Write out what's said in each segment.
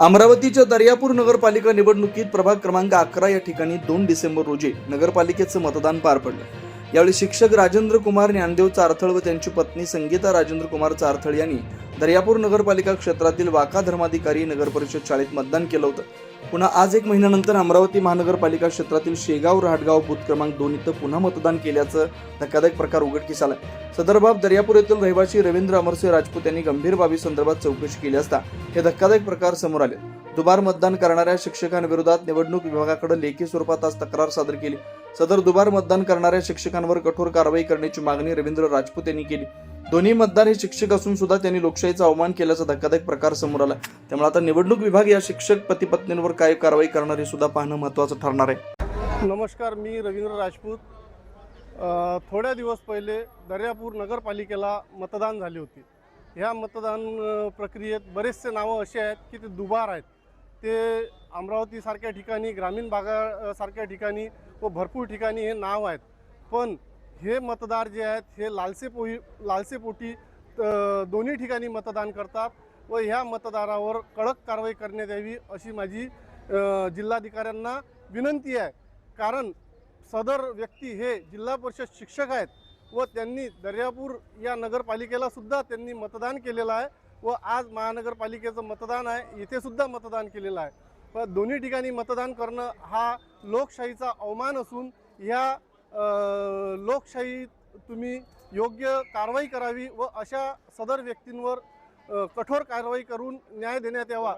अमरावतीच्या दर्यापूर नगरपालिका निवडणुकीत प्रभाग क्रमांक अकरा या ठिकाणी दोन डिसेंबर रोजी नगरपालिकेचं मतदान पार पडलं. यावेळी शिक्षक राजेंद्र कुमार ज्ञानदेव चारथळ व त्यांची पत्नी संगीता राजेंद्र कुमार चारथळ यांनी दर्यापूर नगरपालिका क्षेत्रातील वाका धर्माधिकारी नगर परिषद शाळेत मतदान केलं होतं. पुन्हा आज एक महिन्यानंतर अमरावती महानगरपालिका क्षेत्रातील शेगाव रहाटगाव बूथ क्रमांक दोन इथं पुन्हा मतदान केल्याचं धक्कादायक प्रकार उघडकीस आला. सदर बाब दर्यापूर येथील रहिवासी रवींद्र अमरसिंह राजपूत यांनी गंभीर बाबी संदर्भात चौकशी केली असता हे धक्कादायक प्रकार समोर आले. दुबार मतदान करणाऱ्या शिक्षकांविरोधात निवडणूक विभागाकडे लेखी स्वरूपात आज तक्रार सादर केली. सदर दुबार मतदान करणाऱ्या शिक्षकांवर कठोर कारवाई करण्याची मागणी रवींद्र राजपूत यांनी केली. दोन्ही मतदार हे शिक्षक असून सुद्धा त्यांनी लोकशाहीचा अवमान केल्याचा धक्कादायक प्रकार समोर आला. त्यामुळे आता निवडणूक विभाग या शिक्षक पतीपत्नींवर काय कारवाई करणार हे सुद्धा पाहणं महत्त्वाचं ठरणार आहे. नमस्कार मी रवींद्र राजपूत. थोड्या दिवस पहिले दर्यापूर नगरपालिकेला मतदान झाले होते. ह्या मतदान प्रक्रियेत बरेचसे नावं असे आहेत की ते दुबार आहेत. ते अमरावतीसारख्या ठिकाणी ग्रामीण भागासारख्या ठिकाणी व भरपूर ठिकाणी हे नाव आहेत. पण हे मतदार जे आहेत हे लालसेपोही लालसेपोटी दोन्ही ठिकाणी मतदान करतात व ह्या मतदारावर कडक कारवाई करण्यात यावी अशी माझी जिल्हाधिकाऱ्यांना विनंती आहे. कारण सदर व्यक्ती हे जिल्हा परिषद शिक्षक आहेत व त्यांनी दर्यापूर या नगरपालिकेला सुद्धा त्यांनी मतदान केलेलं आहे. व आज महानगरपालिकेचं मतदान आहे. इथे सुद्धा मतदान केलेलं आहे. व दोन्ही ठिकाणी मतदान करणं हा लोकशाहीचा अवमान असून ह्या लोकशाहीत तुम्ही योग्य कारवाई करावी व अशा सदर व्यक्तींवर कठोर कारवाई करून न्याय देण्यात यावा.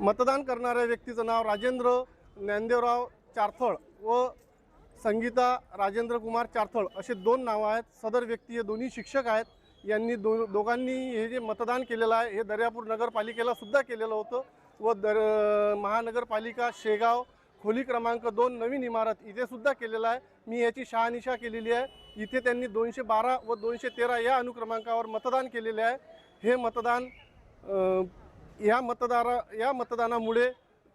मतदान करणाऱ्या व्यक्तीचं नाव राजेंद्र ज्ञानदेवराव चारथळ व संगीता राजेंद्र कुमार चारथळ असे दोन नावं आहेत. सदर व्यक्ती हे दोन्ही शिक्षक आहेत. यांनी दो दोघांनी हे जे मतदान केलेलं आहे हे दर्यापूर नगरपालिकेला सुद्धा केलेलं होतं. व दर महानगरपालिका शेगाव खोली क्रमांक दोन नवीन इमारत इथे सुद्धा केलेलं आहे. मी याची शहानिशा केलेली आहे. इथे त्यांनी दोनशे बारा व दोनशे तेरा या अनुक्रमांकावर मतदान केलेले आहे. हे मतदान या मतदारा या मतदानामुळे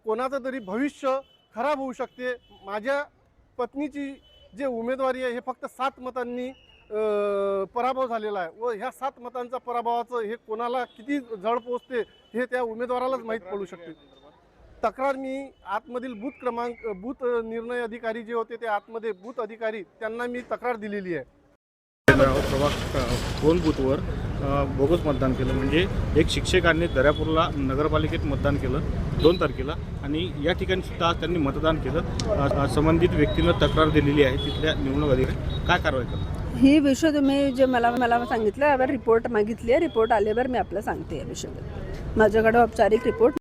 कोणाचं तरी भविष्य खराब होऊ शकते. माझ्या पत्नीची जे उमेदवारी आहे हे फक्त सात मतांनी पराभव झालेला आहे. व ह्या सात मतांचा पराभवाचं हे कोणाला किती जड पोचते हे त्या उमेदवारालाच माहीत पडू शकते. तक्रार मी आतमधील बूथ क्रमांक बूथ निर्णय अधिकारी जे होते ते आतमध्ये बूथ अधिकारी त्यांना मी तक्रार दिलेली आहे. दोन बूथवर बोगस मतदान केलं. म्हणजे एक शिक्षकांनी दर्यापूरला नगरपालिकेत मतदान केलं दोन तारखेला. आणि या ठिकाणी सुद्धा आज त्यांनी मतदान केलं. संबंधित व्यक्तीनं तक्रार दिलेली आहे. तिथल्या निवडणूक अधिकारी काय कारवाई करतात? ही विषय तुम्ही जे मला मला सांगितलं यावर रिपोर्ट मागितली आहे. रिपोर्ट आल्यावर मी आपलं सांगते या विषयावर. माझ्याकडे औपचारिक रिपोर्ट